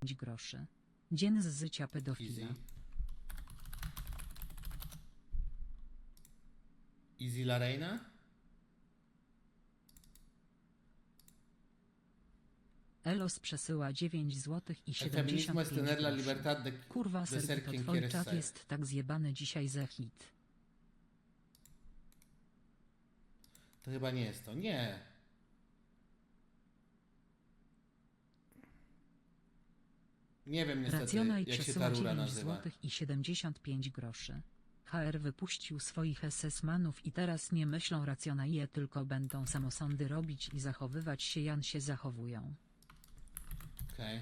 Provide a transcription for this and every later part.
5 groszy. Dzień z życia pedofila. Easy. Easy La Reina? Elos przesyła 9 zł i El feminismo es 75 tener la groszy. Kurwa, de ser Sergito, quien twój czat jest tak zjebany dzisiaj ze hit. To chyba nie jest to. Nie. Nie wiem niestety, Racjonaj jak się ta przesyła rura 9 nazywa. zł i 75 groszy. HR wypuścił swoich SS-manów i teraz nie myślą racjonaje, tylko będą samosądy robić i zachowywać się Jan się zachowują. Okej.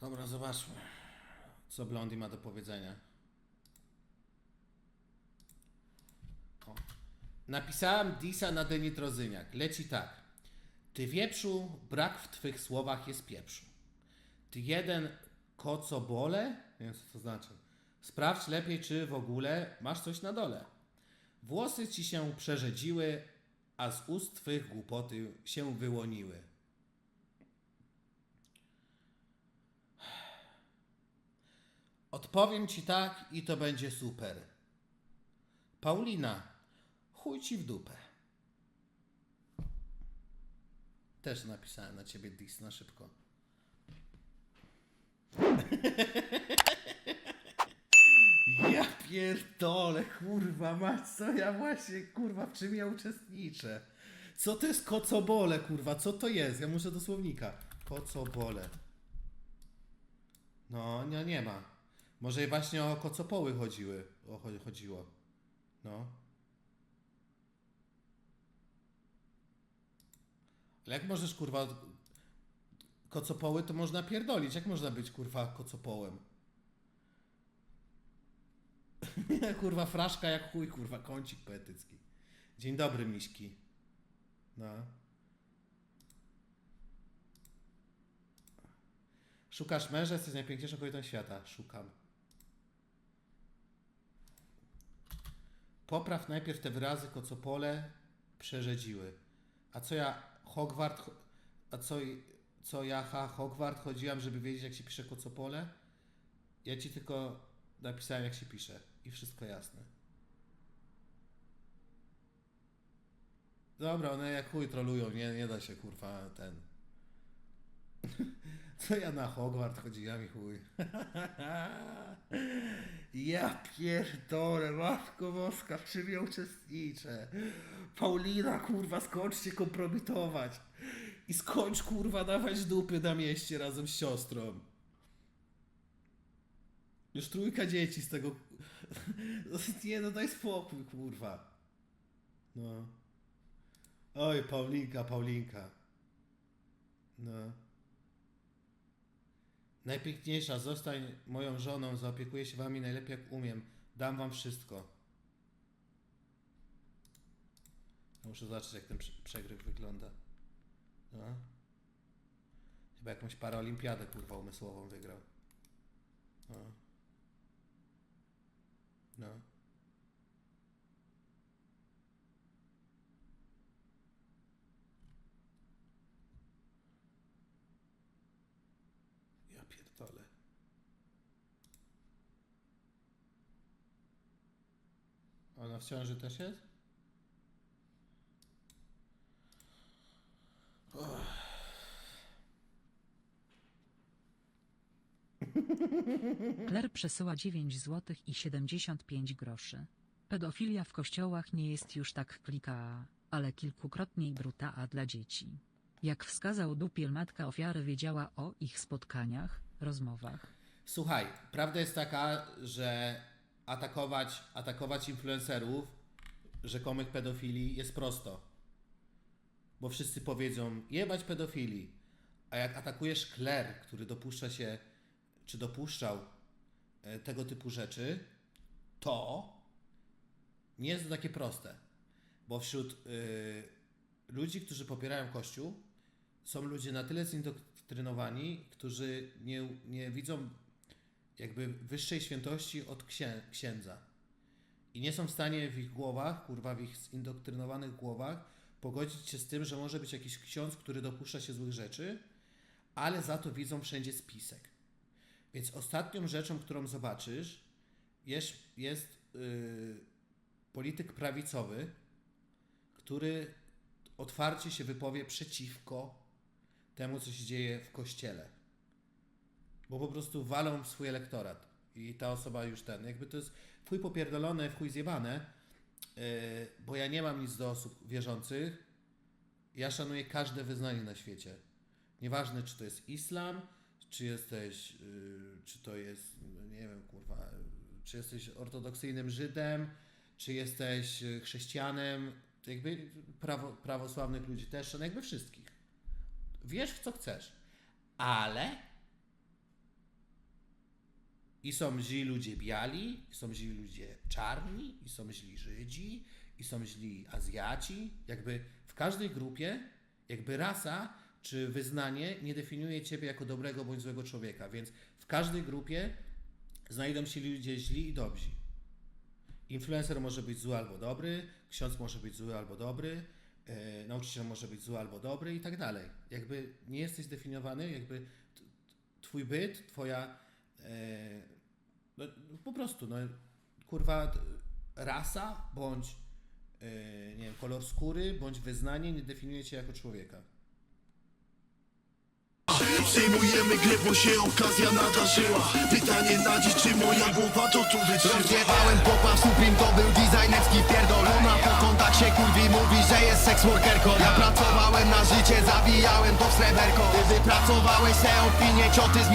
Dobra, zobaczmy, co Blondie ma do powiedzenia. O. Napisałem Disa na denitrozyniak. Leci tak. Ty wieprzu, brak w twych słowach jest pieprzu. Jeden kocobole? Nie wiem, co to znaczy. Sprawdź lepiej, czy w ogóle masz coś na dole. Włosy ci się przerzedziły, a z ust twych głupoty się wyłoniły. Odpowiem ci tak i to będzie super. Paulina, chuj ci w dupę. Też napisałem na ciebie dis na szybko. Ja pierdolę, kurwa mać, co ja właśnie, kurwa, w czym ja uczestniczę? Co to jest kocobole, kurwa, co to jest? Ja muszę do słownika. Kocobole. No, nie, nie ma. Może właśnie o kocopoły chodziły. O, cho- chodziło. No. Ale jak możesz, kurwa, kocopoły to można pierdolić. Jak można być, kurwa, kocopołem? kurwa, fraszka jak chuj, kurwa, kącik poetycki. Dzień dobry, miśki. No. Szukasz męża, jesteś najpiękniejszą kobietą świata. Szukam. Popraw najpierw te wyrazy kocopole przerzedziły. A co ja Hogwart, a co, co ja Hogwart chodziłam, żeby wiedzieć jak się pisze kocopole? Ja ci tylko napisałem jak się pisze i wszystko jasne. Dobra, one jak chuj trolują, nie, nie da się kurwa ten. Co ja na Hogwart chodziłam i chuj. ja pierdolę, matko boska, w czym ja uczestniczę? Paulina, kurwa, skończ się kompromitować. I skończ, kurwa, dawać dupy na mieście razem z siostrą. Już trójka dzieci z tego... Nie no, daj spokój, kurwa. No. Oj, Paulinka, Paulinka. No. Najpiękniejsza, zostań moją żoną, zaopiekuję się wami najlepiej jak umiem. Dam wam wszystko. Muszę zobaczyć jak ten prze- przegryw wygląda. No. Chyba jakąś paraolimpiadę kurwa umysłową wygrał. No. No. Ja pierdolę. Ona w ciąży też jest? Kler przesyła 9 zł i 75 groszy. Pedofilia w kościołach nie jest już tak klika, ale kilkukrotniej brutaa dla dzieci. Jak wskazał Dupiel matka ofiary wiedziała o ich spotkaniach, rozmowach. Słuchaj, prawda jest taka, że atakować, atakować influencerów rzekomych pedofili jest prosto. Bo wszyscy powiedzą, jebać pedofili. A jak atakujesz kler, który dopuszcza się, czy dopuszczał e, tego typu rzeczy, to nie jest to takie proste. Bo wśród y, ludzi, którzy popierają Kościół, są ludzie na tyle zindoktrynowani, którzy nie, nie widzą jakby wyższej świętości od księ, księdza. I nie są w stanie w ich głowach, kurwa, w ich zindoktrynowanych głowach pogodzić się z tym, że może być jakiś ksiądz, który dopuszcza się złych rzeczy, ale za to widzą wszędzie spisek. Więc ostatnią rzeczą, którą zobaczysz, jest, jest yy, polityk prawicowy, który otwarcie się wypowie przeciwko temu, co się dzieje w kościele. Bo po prostu walą w swój elektorat. I ta osoba już ten, jakby to jest chuj popierdolone, chuj zjebane, yy, bo ja nie mam nic do osób wierzących. Ja szanuję każde wyznanie na świecie. Nieważne, czy to jest islam, czy jesteś, yy, czy to jest, no nie wiem, kurwa, czy jesteś ortodoksyjnym Żydem, czy jesteś yy, chrześcijanem, jakby prawo, prawosławnych ludzi też, no jakby wszystkich. Wiesz w co chcesz, ale i są źli ludzie biali, i są źli ludzie czarni, i są źli Żydzi, i są źli Azjaci. Jakby w każdej grupie, jakby rasa czy wyznanie nie definiuje ciebie jako dobrego bądź złego człowieka, więc w każdej grupie znajdą się ludzie źli i dobrzy. Influencer może być zły albo dobry, ksiądz może być zły albo dobry, e, nauczyciel może być zły albo dobry i tak dalej. Jakby nie jesteś zdefiniowany, jakby twój byt, twoja e, no, po prostu, no kurwa rasa bądź e, nie wiem, kolor skóry bądź wyznanie nie definiuje cię jako człowieka. Przejmujemy grę, bo się okazja nadarzyła. Pytanie na dziś, czy moja głowa to tu wytrzyma Rozjebałem popa Supreme, to był designerski pierdolona Po kontach się kurwi mówi, że jest seks workerką Ja pracowałem na życie, zawijałem to w sreberko. Ty wypracowałeś se opinię, cioty z